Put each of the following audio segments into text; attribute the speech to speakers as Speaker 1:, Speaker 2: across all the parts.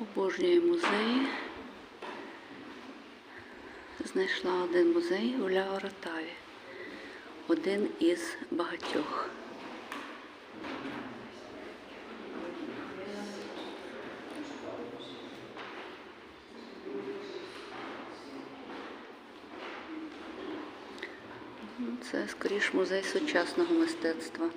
Speaker 1: Обожнюю музеї. Знайшла один музей у Ляоротаві. Один із багатьох. Це скоріш музей сучасного мистецтва.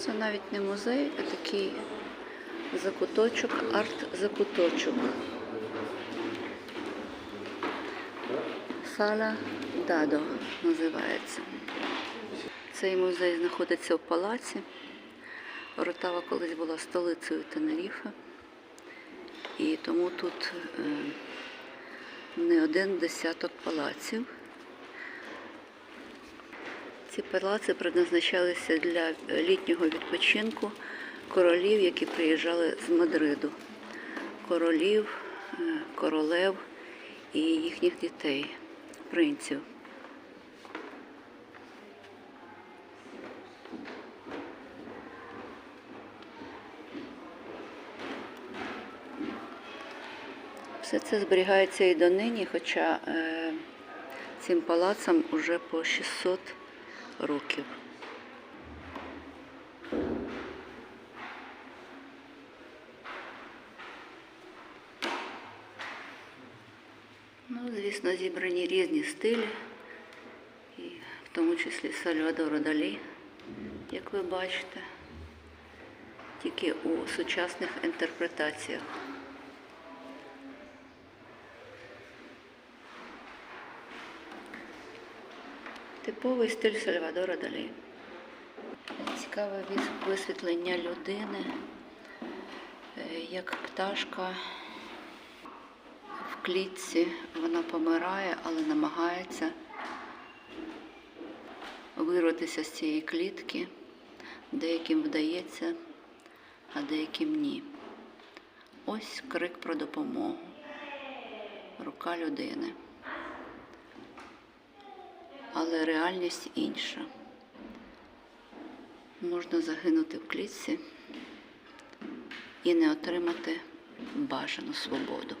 Speaker 1: Це навіть не музей, а такий закуточок, арт-закуточок. Сала Дадо називається. Цей музей знаходиться в палаці. Ротава колись була столицею Тенеріфа. І тому тут е, не один десяток палаців. Ці палаци предназначалися для літнього відпочинку королів, які приїжджали з Мадриду. Королів, е, королев і їхніх дітей, принців. Все це зберігається і донині, хоча е, цим палацам уже по 600 років. Ну, звісно, зібрані різні стилі, і в тому числі Сальвадора Далі, як ви бачите, тільки у сучасних інтерпретаціях. Типовий стиль Сальвадора Далі. Цікаве висвітлення людини, е, як пташка в клітці. Вона помирає, але намагається вирватися з цієї клітки. Деяким вдається, а деяким ні. Ось крик про допомогу. Рука людини але реальність інша. Можна загинути в клітці і не отримати бажану свободу.